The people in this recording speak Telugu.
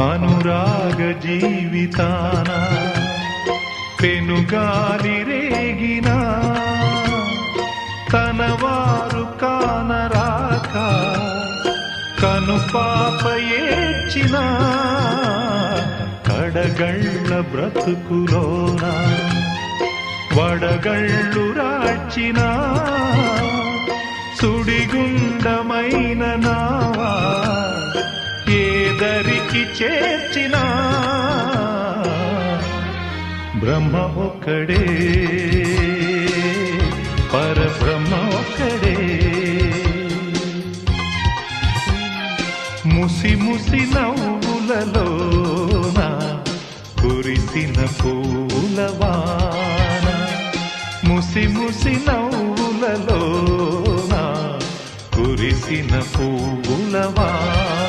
అనురాగ జీవితాన పెనుగాలి రేగినా తనవారు కానరాక కను పాప ఏడ్చిన కడగళ్ళ బ్రతుకులోన వడగళ్ళు రాచినా ఇంటికి చేర్చిన బ్రహ్మ ఒక్కడే పరబ్రహ్మ ఒక్కడే. ముసి ముసి నవ్వులలోన కురిసిన పూలవాన ముసి ముసి నవ్వులలోన కురిసిన పూలవాన